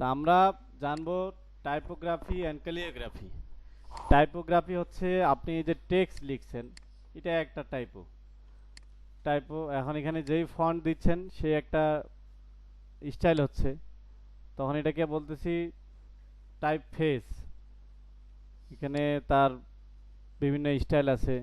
তা আমরা জানব টাইপোগ্রাফি অ্যান্ড ক্যালিওগ্রাফি টাইপোগ্রাফি হচ্ছে আপনি যে টেক্সট লিখছেন, এটা একটা টাইপো টাইপো এখন এখানে যেই ফন্ট দিচ্ছেন, সে একটা স্টাইল হচ্ছে। তখন এটাকে বলতেছি টাইপ ফেস এখানে তার বিভিন্ন স্টাইল আছে।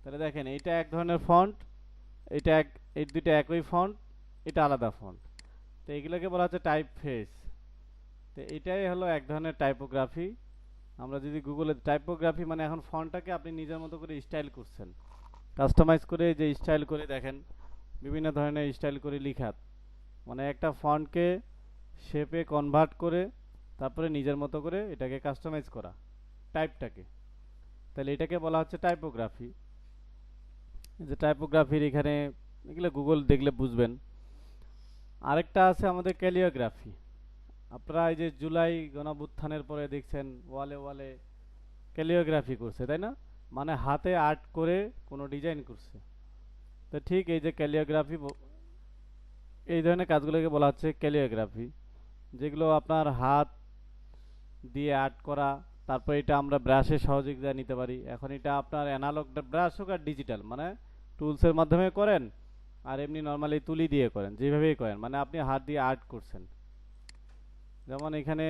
তাহলে দেখেন, এটা এক ধরনের ফন্ট এটা এক, এই দুটো একই ফন্ট এটা আলাদা ফন্ট তো এগুলোকে বলা হচ্ছে টাইপ ফেস তো এটাই হলো এক ধরনের টাইপোগ্রাফি আমরা যদি গুগলে টাইপোগ্রাফি মানে এখন ফন্টটাকে আপনি নিজের মতো করে স্টাইল করছেন। কাস্টমাইজ করে যে স্টাইল করে দেখেন, বিভিন্ন ধরনের স্টাইল করে লিখাত মানে একটা ফন্টকে শেপে কনভার্ট করে তারপরে নিজের মতো করে এটাকে কাস্টমাইজ করা টাইপটাকে তাহলে এটাকে বলা হচ্ছে টাইপোগ্রাফি যে টাইপোগ্রাফির এখানে, এগুলো গুগল দেখলে বুঝবেন। আরেকটা আছে আমাদের ক্যালিওগ্রাফি। আপনারা এই যে জুলাই গণাবুত্থানের পরে দেখছেন ওয়ালে ওয়ালে ক্যালিওগ্রাফি করছে, তাই না? মানে হাতে আর্ট করে কোনো ডিজাইন করছে। তো ঠিক এই যে ক্যালিওগ্রাফি এই ধরনের কাজগুলোকে বলা হচ্ছে ক্যালিওগ্রাফি, যেগুলো আপনার হাত দিয়ে আর্ট করা, তারপর এটা আমরা ব্রাশের সহযোগিতা নিতে পারি। এখন এটা আপনার অ্যানালগ ব্রাশ হোক আর ডিজিটাল মানে টুলসের মাধ্যমে করেন আর এমনি নর্মালি তুলি দিয়ে করেন, যেভাবেই করেন। মানে আপনি হাত দিয়ে আর্ট করছেন। যেমন এখানে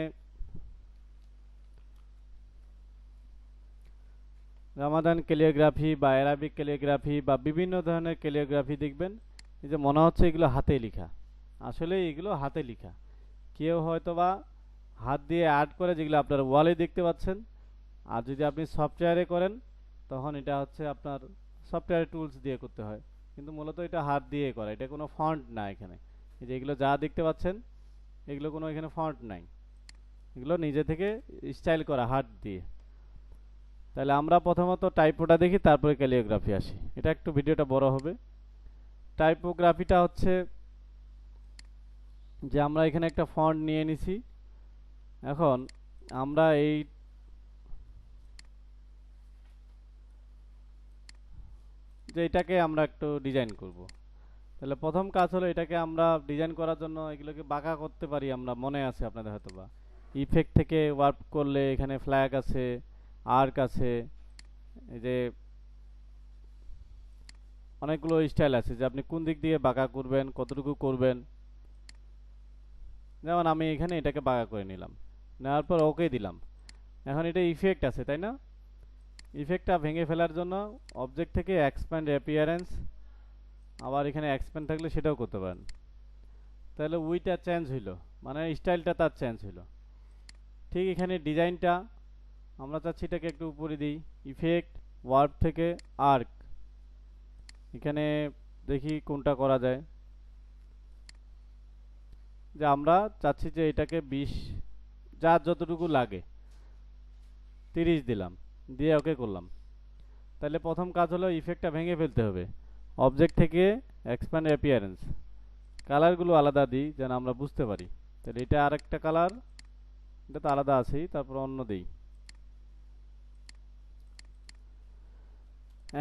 রামাদান ক্যালিওগ্রাফি বা অ্যারাবিক ক্যালিওগ্রাফি বা বিভিন্ন ধরনের ক্যালিওগ্রাফি দেখবেন, এই যে মনে হচ্ছে এগুলো হাতে লেখা। আসলে এগুলো হাতে লেখা। কেউ হয়তো বা হাত দিয়ে আর্ট করে যেগুলো আপনার ওয়ালে দেখতে পাচ্ছেন, আর যদি আপনি সফটওয়্যারে করেন, তখন এটা হচ্ছে আপনার সফটওয়্যার টুলস দিয়ে করতে হয়। কিন্তু মূলত এটা হাত দিয়ে করা, এটা কোনো ফন্ট না এখানে। এই যে এগুলো যা দেখতে পাচ্ছেন, এগুলো কোনো এখানে ফন্ট নাই। এগুলো নিজে থেকে স্টাইল করা, হাত দিয়ে। তাহলে আমরা প্রথমত টাইপোটা দেখি, তারপরে ক্যালিওগ্রাফি আসি। এটা একটু ভিডিওটা বড় হবে। টাইপোগ্রাফিটা হচ্ছে যে আমরা এখানে একটা ফন্ট নিয়ে নিছি। এখন আমরা এই এটাকে আমরা একটু ডিজাইন করব। তাহলে প্রথম কাজ হলো এটাকে আমরা ডিজাইন করার জন্য এগুলোকে বাঁকা করতে পারি আমরা, মনে আছে আপনাদের হয়তো বা ইফেক্ট থেকে ওয়ার্ক করলে এখানে ফ্ল্যাগ আছে আর্ক আছে, এই যে অনেকগুলো স্টাইল আছে যে আপনি কোন দিক দিয়ে বাঁকা করবেন, কতটুকু করবেন। যেমন আমি এখানে এটাকে বাঁকা করে নিলাম, নেওয়ার পর ওকে দিলাম। এখন এটা ইফেক্ট আছে, তাই না? ইফেক্টটা ভেঙে ফেলার জন্য অবজেক্ট থেকে এক্সপ্যান্ড অ্যাপিয়ারেন্স আবার এখানে এক্সপ্যান্ড থাকলে সেটাও করতে পারেন। তাহলে উইটা চেঞ্জ হইল মানে স্টাইলটা তার চেঞ্জ হইল। ঠিক এখানে ডিজাইনটা আমরা চাচ্ছি এটাকে একটু উপরে দিই। ইফেক্ট ওয়ার্ড থেকে আর্ক এখানে দেখি কোনটা করা যায়। যে আমরা চাচ্ছি যে এটাকে বিশ, যার যতটুকু লাগে, তিরিশ দিলাম। দিয়ে ওকে করলাম। তাহলে প্রথম কাজ হলো ইফেক্টটা ভেঙে ফেলতে হবে। অবজেক্ট থেকে এক্সপ্যান্ড অ্যাপিয়ারেন্স কালারগুলো আলাদা দিই যেন আমরা বুঝতে পারি। তাহলে এটা আরেকটা কালার এটা তো আলাদা আছেই, তারপর অন্য দিই।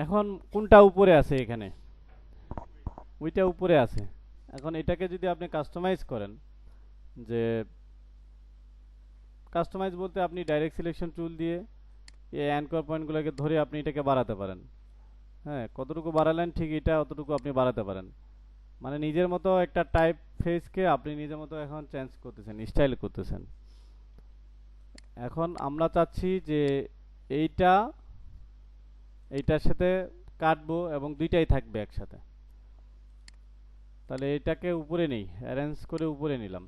এখন কোনটা উপরে আছে এখানে? ওইটা উপরে আছে। এখন এটাকে যদি আপনি কাস্টমাইজ করেন, যে কাস্টমাইজ বলতে আপনি ডাইরেক্ট সিলেকশন টুল দিয়ে এই অ্যানকর পয়েন্টগুলোকে ধরে আপনি এটাকে বাড়াতে পারেন। হ্যাঁ কতটুকু বাড়ালেন ঠিক এটা অতটুকু আপনি বাড়াতে পারেন। মানে নিজের মতো একটা টাইপ ফেসকে আপনি নিজের মতো এখন চেঞ্জ করতেছেন স্টাইল করতেছেন। এখন আমরা চাচ্ছি যে এইটা, এইটার সাথে কাটবো এবং দুইটাই থাকবে একসাথে। তাহলে এটাকে উপরে নেই অ্যারেঞ্জ করে উপরে নিলাম।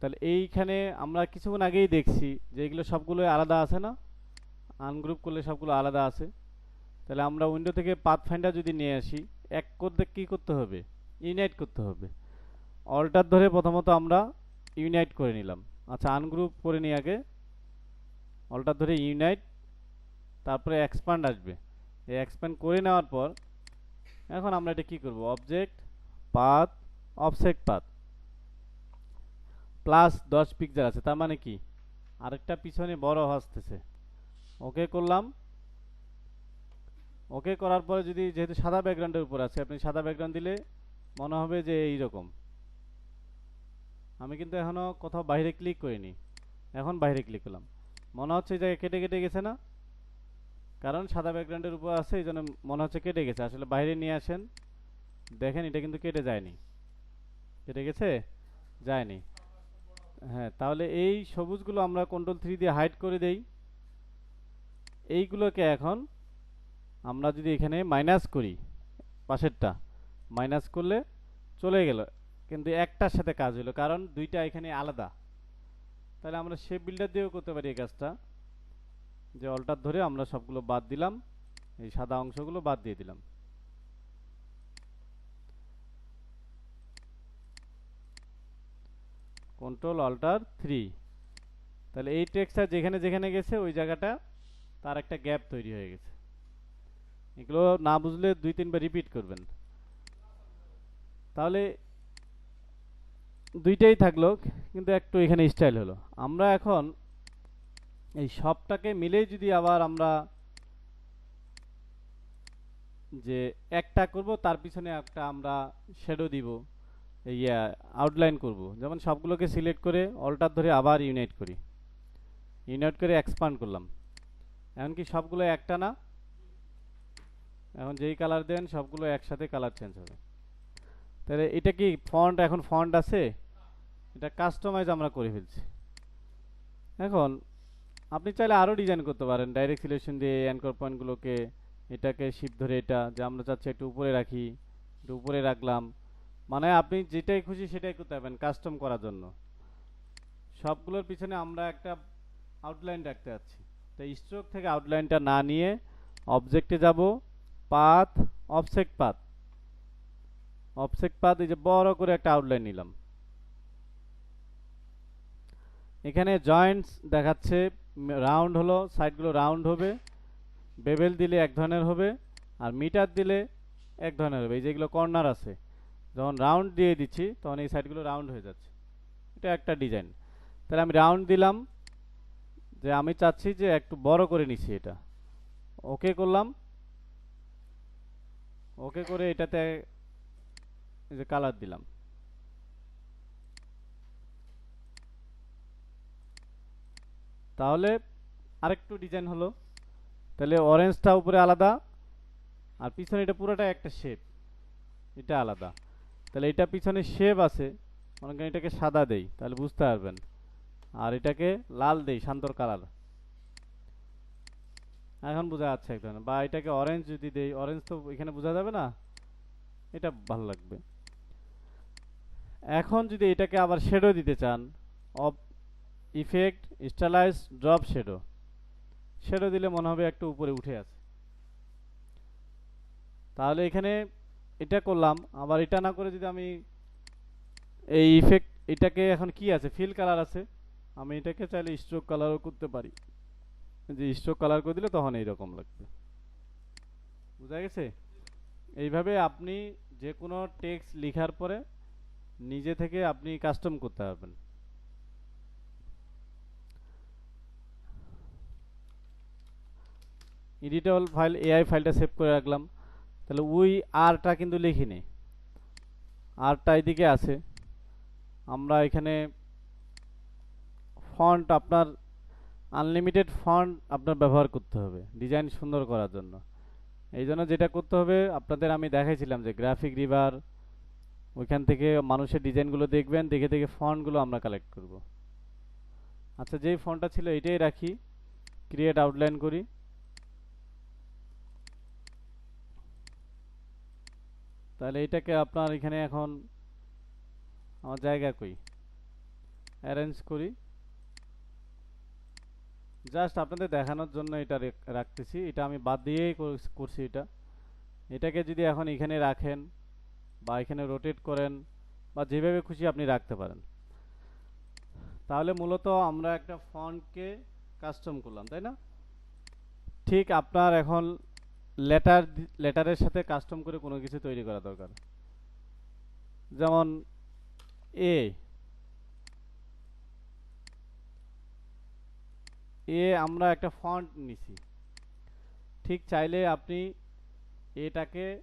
তাহলে এইখানে আমরা কিছুক্ষণ আগেই দেখছি যে এগুলো সবগুলো আলাদা আছে না? আনগ্রুপ করলে সবগুলো আলাদা আছে। তাহলে আমরা উইন্ডো থেকে পাথ ফাইন্ডার যদি নিয়ে আসি, এক করতে কী করতে হবে? ইউনাইট করতে হবে। অল্টার ধরে প্রথমত আমরা ইউনাইট করে নিলাম। আচ্ছা আনগ্রুপ করে নিই আগে। অল্টার ধরে ইউনাইট তারপরে এক্সপান্ড আসবে। এই এক্সপ্যান্ড করে নেওয়ার পর এখন আমরা এটা কি করব? Object path offset path plus দশ পিকচার আছে, তার মানে কি? আরেকটা পিছনে বড় আসতেছে। ওকে করলাম। ওকে করার পরে যদি যেহেতু সাদা ব্যাকগ্রাউন্ডের উপর আছে, আপনি সাদা ব্যাকগ্রাউন্ড দিলে মনে হবে যে এইরকম। আমি কিন্তু এখনও কোথাও বাইরে ক্লিক করিনি। এখন বাইরে ক্লিক করলাম। মনে হচ্ছে এই জায়গায় কেটে কেটে গেছে না? কারণ সাদা ব্যাকগ্রাউন্ডের উপর আছে এই জন্য মনে হচ্ছে কেটে গেছে। আসলে বাইরে নিয়ে আসেন। দেখেন, এটা কিন্তু কেটে যায়নি। কেটে গেছে? যায়নি। হ্যাঁ তাহলে এই সবুজগুলো আমরা কন্ট্রোল থ্রি দিয়ে হাইড করে দেই। এইগুলোকে এখন আমরা যদি এখানে মাইনাস করি, পাশেরটা মাইনাস করলে চলে গেল। কিন্তু একটার সাথে কাজ হলো, কারণ দুইটা এখানে আলাদা। তাহলে আমরা শেপ বিল্ডার দিয়েও করতে পারি এই কাজটা। যে অল্টার ধরে আমরা সবগুলো বাদ দিলাম, এই সাদা অংশগুলো বাদ দিয়ে দিলাম। কন্ট্রোল অল্টার থ্রি তাহলে এই টেক্সটা যেখানে যেখানে গেছে, ওই জায়গাটা তার একটা গ্যাপ তৈরি হয়ে গেছে। এগুলো না বুঝলে দুই তিনবার রিপিট করবেন। তাহলে দুইটাই থাকল, কিন্তু একটু এখানে স্টাইল হলো। আমরা এখন এই সবটাকে মিলেই যদি আবার আমরা যে একটা করব, তার পিছনে একটা আমরা শ্যাডো দিব। ইয়া আউটলাইন করব। যেমন সবগুলোকে সিলেক্ট করে অল্টার ধরে আবার ইউনাইট করি। ইউনাইট করে এক্সপান্ড করলাম। এখন কি সবগুলো একটা না। এখন যেই কালার দেন, সবগুলো একসাথে কালার চেঞ্জ হবে। তাহলে এটা কি ফন্ট এখন ফন্ট আছে? এটা কাস্টমাইজ আমরা করে ফেলছি। এখন আপনি চাইলে আরও ডিজাইন করতে পারেন। ডাইরেক্ট সিলেকশন দিয়ে অ্যাঙ্কর পয়েন্টগুলোকে এটাকে শিপ ধরে এটা, যে আমরা চাচ্ছি একটু উপরে রাখি, একটু উপরে রাখলাম। মানে আপনি যেটাই খুশি সেটাই করতে পারবেন কাস্টম করার জন্য। সবগুলোর পিছনে আমরা একটা আউটলাইন রাখতে যাচ্ছি। তো স্ট্রোক থেকে আউটলাইনটা না নিয়ে অবজেক্টে যাব path object path object path এই যে বড় করে একটা আউটলাইন নিলাম। এখানে জয়েন্টস দেখাচ্ছে রাউন্ড হলো সাইডগুলো রাউন্ড হবে বেবেল দিলে এক ধরনের হবে, আর মিটার দিলে এক ধরনের হবে, এই যেগুলো কর্নার আছে। যখন রাউন্ড দিয়ে দিচ্ছি, তখন এই সাইডগুলো রাউন্ড হয়ে যাচ্ছে। এটা একটা ডিজাইন তাহলে আমি রাউন্ড দিলাম, যে আমি চাচ্ছি যে একটু বড় করে নিচ্ছি এটা। ওকে করলাম। ওকে করে এটাতে যে কালার দিলাম। তাহলে আরেকটু ডিজাইন হলো। তাহলে অরেঞ্জটা উপরে আলাদা, আর পিছনে এটা পুরোটা একটা শেপ এটা আলাদা। তাহলে এটা পিছনে শেপ আছে, মনে করেন এটাকে সাদা দেই, তাহলে বুঝতে পারবেন। আর এটাকে লাল দেই, শান্তর কালার এখন বোঝা যাচ্ছে এক ধরনের বা এটাকে অরেঞ্জ যদি দেই অরেঞ্জ তো এখানে বোঝা যাবে না? এটা ভালো লাগবে। এখন যদি এটাকে আবার শেডো দিতে চান of effect stylize drop shadow shadow দিলে মনে হবে একটু উপরে উঠে আছে। তাহলে এখানে এটা করলাম, আবার এটা না করে যদি আমি এই ইফেক্ট এটাকে এখন কি আছে? ফিল কালার আছে। আমি এটাকে চাইলে স্ট্রোক কালারও করতে পারি। যে স্ট্রোক কালার করে দিলে তখন এইরকম লাগবে। বুঝা গেছে? এইভাবে আপনি যে কোনো টেক্সট লেখার পরে নিজে থেকে আপনি কাস্টম করতে পারবেন। এডিটেবল ফাইল এআই ফাইলটা সেভ করে রাখলাম। তাহলে ওই আরটা কিন্তু লিখিনি। আরটা এদিকে আছে। আমরা এখানে ফন্ট আপনার আনলিমিটেড ফন্ট আপনার ব্যবহার করতে হবে ডিজাইন সুন্দর করার জন্য। এই জন্য যেটা করতে হবে, আপনাদের আমি দেখাইছিলাম যে গ্রাফিক রিভার ওইখান থেকে মানুষের ডিজাইনগুলো দেখবেন, দেখে দেখে ফন্টগুলো আমরা কালেক্ট করব। আচ্ছা যেই ফন্টটা ছিল এটাই রাখি ক্রিয়েট আউটলাইন করি। তাহলে এটাকে আপনার এখানে এখন আমার জায়গা কই? অ্যারেঞ্জ করি। জাস্ট আপনাদের দেখানোর জন্য এটা রাখতেছি। এটা আমি বাদ দিয়েই কর- করছি এটা। এটাকে যদি এখন এখানে রাখেন বা এখানে রোটেট করেন বা যেভাবে খুশি আপনি রাখতে পারেন। তাহলে মূলত আমরা একটা ফন্টকে কাস্টম করলাম, তাই না? ঠিক আপনার এখন লেটার, লেটারের সাথে কাস্টম করে কোনো কিছু তৈরি করা দরকার। যেমন এ এ আমরা একটা ফন্ট নিছি। ঠিক চাইলে আপনি এটাকে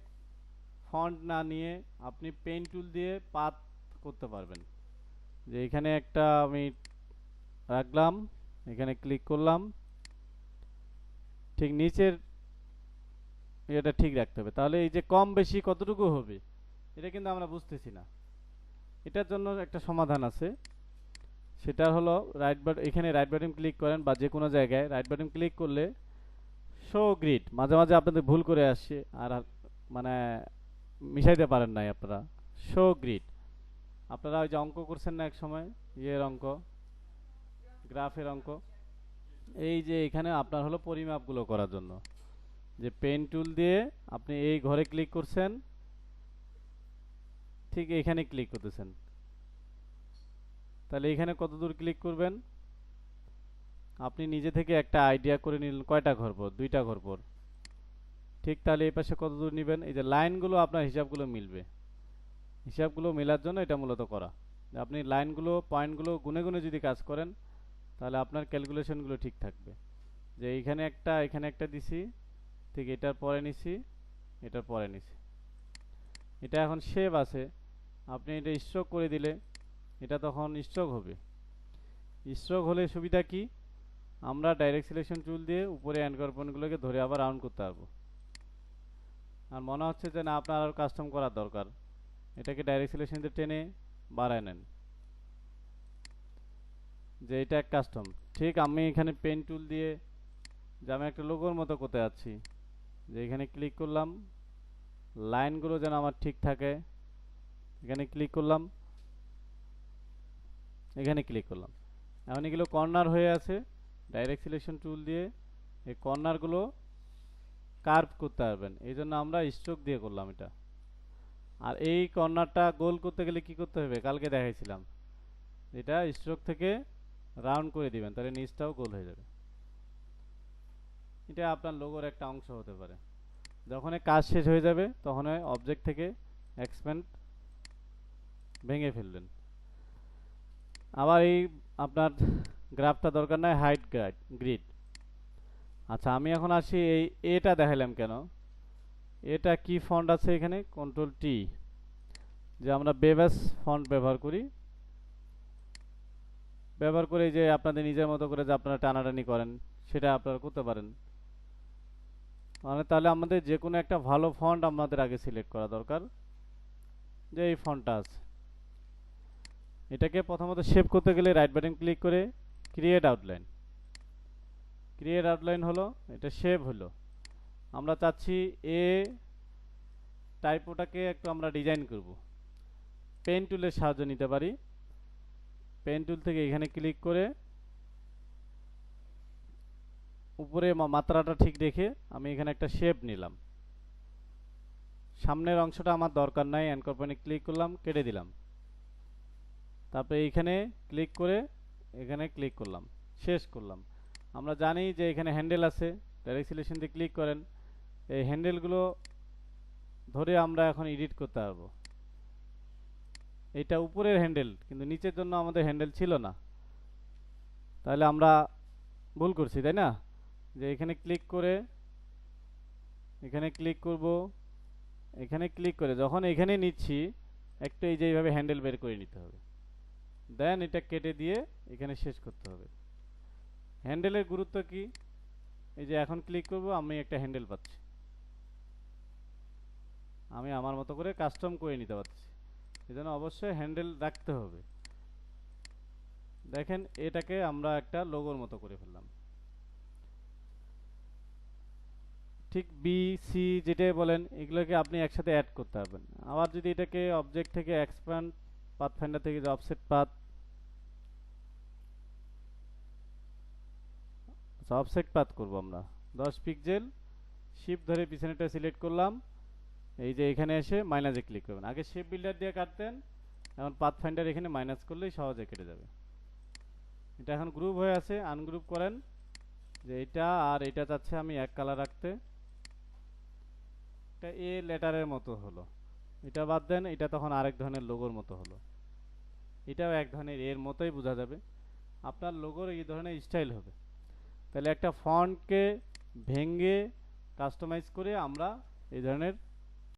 ফন্ট না নিয়ে আপনি পেন টুল দিয়ে পাত করতে পারবেন। যে এখানে একটা আমি রাখলাম, এখানে ক্লিক করলাম। ঠিক নিচের এটা ঠিক রাখতে হবে। তাহলে এই যে কম বেশি কতটুকু হবে, এটা কিন্তু আমরা বুঝতেছি না। এটার জন্য একটা সমাধান আছে। সেটা হলো রাইট বাট এখানে রাইট বাটন ক্লিক করেন বা যে কোনো জায়গায় রাইট বাটন ক্লিক করলে শো গ্রিড মাঝে মাঝে আপনাদের ভুল করে আসছে আর মানে মিশাইতে পারেন নাই আপনারা। শো গ্রিড আপনারা ওই যে অঙ্ক করছেন না এক সময় ইয়ের অঙ্ক, গ্রাফের অঙ্ক। এই যে এখানে আপনার হলো পরিমাপগুলো করার জন্য। যে পেন টুল দিয়ে আপনি এই ঘরে ক্লিক করছেন, ঠিক এখানে ক্লিক করতেছেন। তাহলে এখানে কত দূর ক্লিক করবেন? আপনি নিজে থেকে একটা আইডিয়া করে নিলেন, কয়টা ঘর পর? দুইটা ঘর পর। ঠিক তাহলে এই পাশে কত দূর নেবেন? এই যে লাইনগুলো আপনার হিসাবগুলো মিলবে। হিসাবগুলো মেলার জন্য এটা মূলত করা। আপনি লাইনগুলো, পয়েন্টগুলো গুনে গুনে যদি কাজ করেন, তাহলে আপনার ক্যালকুলেশনগুলো ঠিক থাকবে। যে এইখানে একটা, এখানে একটা দিছি ঠিক এটার পরে নিছি, এটার পরে নিছি। এটা এখন শেপ আছে, আপনি এটা স্ট্রোক করে দিলে এটা তখন স্ট্রোক হবে। স্ট্রোক হলে সুবিধা কি? আমরা ডাইরেক্ট সিলেকশন টুল দিয়ে উপরে অ্যানকর পয়েন্টগুলোকে ধরে আবার রাউন্ড করতে পারব। আর মনে হচ্ছে যে না, আপনার আরও কাস্টম করার দরকার। এটাকে ডাইরেক্ট সিলেকশন দিয়ে টেনে বাড়ায় নেন। যে এটা এক কাস্টম ঠিক আমি এখানে পেন টুল দিয়ে যে আমি একটা লোগোর মতো করতে যাচ্ছি। যে এখানে ক্লিক করলাম, লাইনগুলো যেন আমার ঠিক থাকে। এখানে ক্লিক করলাম, এখানে ক্লিক করলাম। এখন এগুলো কর্নার হয়ে আছে ডাইরেক্ট সিলেকশন টুল দিয়ে। এই কর্নারগুলো কার্ভ করতে পারবেন। এই জন্য আমরা স্ট্রোক দিয়ে করলাম এটা। আর এই কর্নারটা গোল করতে গেলে কি করতে হবে? কালকে দেখাইছিলাম। এটা স্ট্রোক থেকে রাউন্ড করে দিবেন, তাহলে নিচটাও গোল হয়ে যাবে। এটা আপনার লোগোর একটা অংশ হতে পারে। যখন কাজ শেষ হয়ে যাবে, তখন অবজেক্ট থেকে এক্সপ্যান্ড ভেঙে ফেলবেন। আবার এই আপনার গ্রাফটা দরকার নাই হাইট গ্রাইড গ্রিড আচ্ছা আমি এখন আসি এই এটা দেখালাম কেন? এটা কি ফন্ট আছে এখানে? কন্ট্রোল টি যে আমরা বেবাস ফন্ট ব্যবহার করি। ব্যবহার করে যে আপনাদের নিজের মতো করে যে আপনারা টানাটানি করেন, সেটা আপনারা করতে পারেন। মানে তাহলে আমাদের যে কোনো একটা ভালো ফন্ট আমাদের আগে সিলেক্ট করা দরকার। যে এই ফন্টটা আছে। এটাকে প্রথমত সেভ করতে গেলে রাইট বাটন ক্লিক করে ক্রিয়েট আউটলাইন ক্রিয়েট আউটলাইন হলো, এটা সেভ হলো। আমরা চাচ্ছি এ টাইপোটাকে একটু আমরা ডিজাইন করব। পেন টুলের সাহায্য নিতে পারি। পেন টুল থেকে এখানে ক্লিক করে উপরে মাত্রাটা ঠিক রেখে আমি এখানে একটা শেপ নিলাম। সামনের অংশটা আমার দরকার নাই অ্যানকর পয়েন্টে ক্লিক করলাম, কেটে দিলাম। তারপরে এইখানে ক্লিক করে এখানে ক্লিক করলাম, শেষ করলাম। আমরা জানি যে এখানে হ্যান্ডেল আছে ডাইরেক্ট সিলেকশন দিয়ে ক্লিক করেন। এই হ্যান্ডেলগুলো ধরে আমরা এখন এডিট করতে পারব। এটা উপরের হ্যান্ডেল কিন্তু নিচের জন্য আমাদের হ্যান্ডেল ছিল না। তাহলে আমরা ভুল করছি, তাই না? যে এখানে ক্লিক করে, এখানে ক্লিক করব, এখানে ক্লিক করে, যখন এখানে নিচ্ছি, একটু এই যে এইভাবে হ্যান্ডেল বের করে নিতে হবে। দেন এটা কেটে দিয়ে এখানে শেষ করতে হবে। হ্যান্ডেলের গুরুত্ব কি? এই যে এখন ক্লিক করব, আমি একটা হ্যান্ডেল পাচ্ছি। আমি আমার মতো করে কাস্টম করে নিতে পারছি। এজন্য অবশ্যই হ্যান্ডেল রাখতে হবে। দেখেন, এটাকে আমরা একটা লোগোর মতো করে ফেললাম। ঠিক বি সি যেটাই বলেন, এগুলোকে আপনি একসাথে অ্যাড করতে পারবেন। আবার যদি এটাকে অবজেক্ট থেকে এক্সপ্যান্ড পাথফাইন্ডার থেকে যে অফসেট পাথ অফসেট পাথ করব আমরা। দশ পিক্সেল শিপ ধরে পিছনেটা সিলেক্ট করলাম। এই যে এখানে এসে মাইনাসে ক্লিক করবেন। আগে শেপ বিল্ডার দিয়ে কাটতেন, এখন পাথ ফাইন্ডার এখানে মাইনাস করলেই সহজে কেটে যাবে। এটা এখন গ্রুপ হয়ে আছে আনগ্রুপ করেন। যে এটা আর এটা চাচ্ছে আমি এক কালার রাখতে। এটা এ লেটারের মতো হলো। এটা বাদ দেন, এটা তখন আরেক ধরনের লোগোর মতো হলো। এটাও এক ধরনের এর মতোই বোঝা যাবে। আপনার লোগোর এই ধরনের স্টাইল হবে। তাহলে একটা ফন্টকে ভেঙ্গে কাস্টমাইজ করে আমরা এই ধরনের